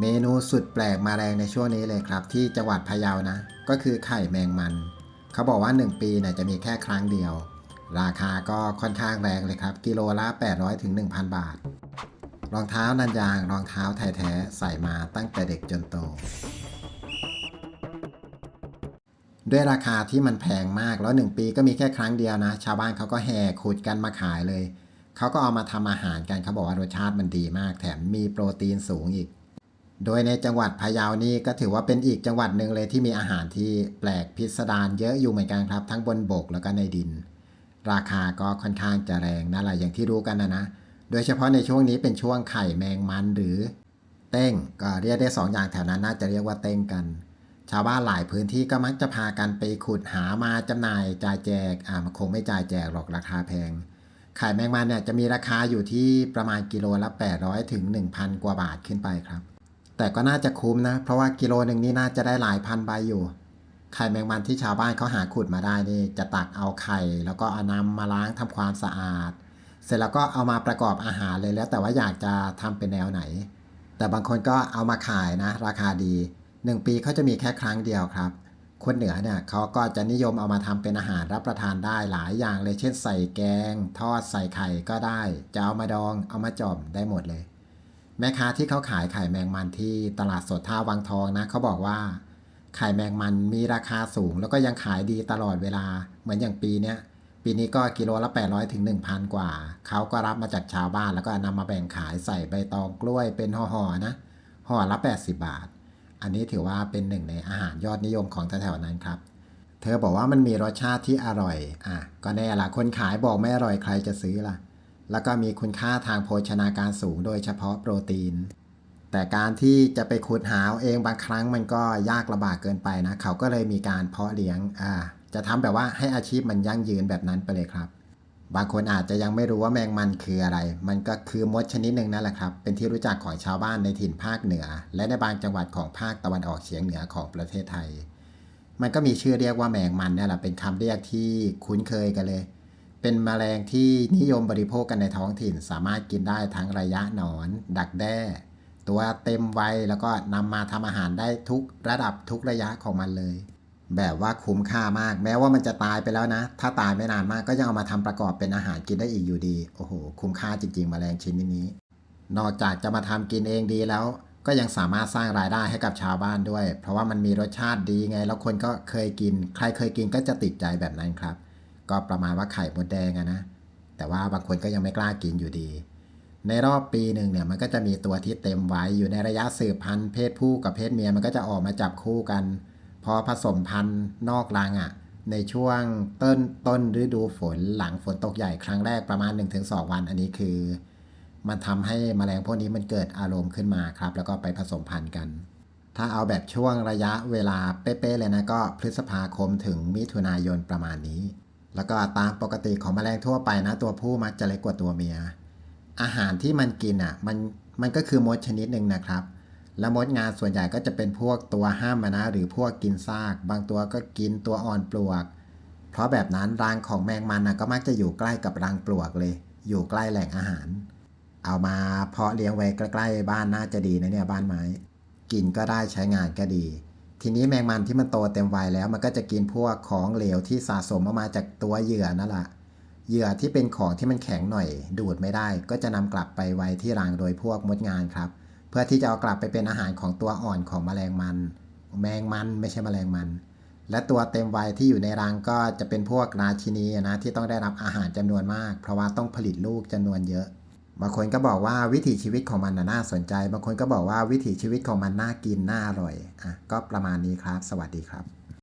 เมนูสุดแปลกมาแรงในช่วงนี้เลยครับ ที่จังหวัดพะเยานะ ก็คือไข่แมงมัน เขาบอกว่า 1 ปีเนี่ยจะมีแค่ครั้งเดียว ราคาก็ค่อนข้างแรงเลยครับ กิโลละ 800ถึง1,000 บาท รองเท้านันยางรองเท้าไทยแท้ใส่มาตั้งแต่เด็กจนโต ด้วยราคาที่มันแพงมากแล้ว 1 ปีก็มีแค่ครั้งเดียวนะ ชาวบ้านเขาก็แห่ขุดกันมาขายเลย เขาก็เอามาทำอาหารกันเขาบอกว่ารสชาติมันดีมาก แถมมีโปรตีนสูงอีก โดยในจังหวัดพะเยานี่ก็ถือว่าเป็นอีกจังหวัดหนึ่งเลยที่มีอาหารที่แปลกพิสดารเยอะอยู่เหมือนกันครับ ทั้งบนบกแล้วก็ในดิน ราคาก็ค่อนข้างจะแรงนั่นแหละอย่างที่รู้กันนะนะ โดยเฉพาะในช่วงนี้เป็นช่วงไข่แมงมันหรือ เต้งก็เรียกได้สองอย่างแถวนั้นน่าจะเรียกว่าเต้งกัน ชาวบ้านหลายพื้นที่ก็มักจะพากันไปขุดหามาจำหน่ายจ่ายแจกอ่ามันคงไม่จ่ายแจกหรอกราคาแพงไข่แมงมันเนี่ยจะมีราคาอยู่ที่ประมาณกิโลละ800ถึง1,000 กว่าบาทขึ้นไปครับ แต่ก็น่าจะคุ้มนะ เพราะว่ากิโลหนึ่งนี่น่าจะได้หลายพันใบอยู่ไข่แมงมันที่ชาวบ้านเขาหาขุดมาได้นี่จะตักเอาไข่ แล้วก็เอานำมาล้างทำความสะอาด เสร็จแล้วก็เอามาประกอบอาหารเลยแล้ว แต่ว่าอยากจะทำเป็นแนวไหน แต่บางคนก็เอามาขายนะ ราคาดี 1 ปีเขาจะมีแค่ครั้งเดียวครับ คนเหนือเนี่ยเขาก็จะนิยมเอามาทำเป็นอาหารรับประทานได้หลายอย่างเลย เช่นใส่แกง ทอดใส่ไข่ก็ได้ จะเอามาดองเอามาจ่อมได้หมดเลย แม่ค้าที่เขาขายไข่แมงมันที่ตลาดสดท่าวังทองนะเขาบอกว่า ไข่แมงมันมีราคาสูง แล้วก็ยังขายดีตลอดเวลา เหมือนอย่างปีเนี้ยปีนี้ก็กิโลละ 800ถึง1,000 กว่า เขาก็รับมาจากชาวบ้านแล้วก็นำมาแบ่งขายใส่ใบตองกล้วยเป็นห่อๆนะห่อละ 80 บาท อันนี้ถือว่าเป็นหนึ่งในอาหารยอดนิยมของแถวๆนั้นครับ เธอบอกว่ามันมีรสชาติที่อร่อย อะ ก็แน่ละคนขายบอกไม่อร่อยใครจะซื้อล่ะ แล้วก็มีคุณค่าทางโภชนาการสูงโดยเฉพาะโปรตีน แต่การที่จะไปขุดหาเองบางครั้งมันก็ยากลำบากเกินไปนะ เขาก็เลยมีการเพาะเลี้ยงอ่าจะทำแบบว่าให้อาชีพมันยั่งยืนแบบนั้นไปเลยครับ บางคนอาจจะยังไม่รู้ว่าแมงมันคืออะไร มันก็คือมดชนิดหนึ่งนั่นแหละครับ เป็นที่รู้จักของชาวบ้านในถิ่นภาคเหนือ และในบางจังหวัดของภาคตะวันออกเฉียงเหนือของประเทศไทย มันก็มีชื่อเรียกว่าแมงมันนี่แหละเป็นคำเรียกที่คุ้นเคยกันเลย เป็นแมลงที่นิยมบริโภคกันในท้องถิ่น สามารถกินได้ทั้งระยะหนอน ดักแด้ ตัวเต็มวัยแล้วก็นำมาทำอาหารได้ทุกระดับทุกระยะของมันเลย แบบว่าคุ้มค่ามาก แม้ว่ามันจะตายไปแล้วนะ ถ้าตายไม่นานมากก็ยังเอามาทำประกอบเป็นอาหารกินได้อีกอยู่ดี โอ้โห คุ้มค่าจริงๆแมลงชนิดนี้ นอกจากจะมาทำกินเองดีแล้วก็ยังสามารถสร้างรายได้ให้กับชาวบ้านด้วย เพราะว่ามันมีรสชาติดีไง แล้วคนก็เคยกิน ใครเคยกินก็จะติดใจแบบนั้นครับ ก็ประมาณว่าไข่มดแดงอะนะ แต่ว่าบางคนก็ยังไม่กล้ากินอยู่ดี ในรอบปีหนึ่งเนี่ยมันก็จะมีตัวที่เต็มไว้อยู่ในระยะสืบพันธุ์เพศผู้กับเพศเมียมันก็จะออกมาจับคู่กัน พอผสมพันธุ์นอกรังอะ่ะในช่วงต้นต้นฤดูฝนหลังฝนตกใหญ่ครั้งแรกประมาณ 1-2 วัน อันนี้คือ มันทำให้แมลงพวกนี้มันเกิดอารมณ์ขึ้นมาครับ แล้วก็ไปผสมพันธุ์กัน ถ้าเอาแบบช่วงระยะเวลาเป๊ะๆเลยนะก็พฤษภาคมถึงมิถุนายนประมาณนี้ แล้วก็ตามปกติของแมลงทั่วไปนะตัวผู้มักจะเล็กกว่าตัวเมีย อาหารที่มันกินอะมันมันก็คือมดชนิดหนึ่งนะครับ และมดงานส่วนใหญ่ก็จะเป็นพวกตัวห้ามมานะหรือพวกกินซาก บางตัวก็กินตัวอ่อนปลวก เพราะแบบนั้นรังของแมงมันนะก็มักจะอยู่ใกล้กับรังปลวกเลย อยู่ใกล้แหล่งอาหาร เอามาเพาะเลี้ยงไว้ใกล้ๆบ้านน่าจะดีนะเนี่ยบ้านไม้ กินก็ได้ใช้งานก็ดี ทีนี้แมงมันที่มันโตเต็มวัยแล้ว มันก็จะกินพวกของเหลวที่สะสมออกมาจากตัวเหยื่อนั่นแหละเหยื่อที่เป็นของที่มันแข็งหน่อย ดูดไม่ได้ ก็จะนำกลับไปไว้ที่รังโดยพวกมดงานครับ เพื่อที่จะเอากลับไปเป็นอาหารของตัวอ่อนของแมลงมัน แมงมันไม่ใช่แมลงมัน และตัวเต็มวัยที่อยู่ในรังก็จะเป็นพวกราชินีนะที่ต้องได้รับอาหารจำนวนมาก เพราะว่าต้องผลิตลูกจำนวนเยอะ บางคนก็บอกว่าวิถีชีวิตของมันน่าสนใจ บางคนก็บอกว่าวิถีชีวิตของมันน่ากินน่าอร่อยอะก็ประมาณนี้ครับ สวัสดีครับ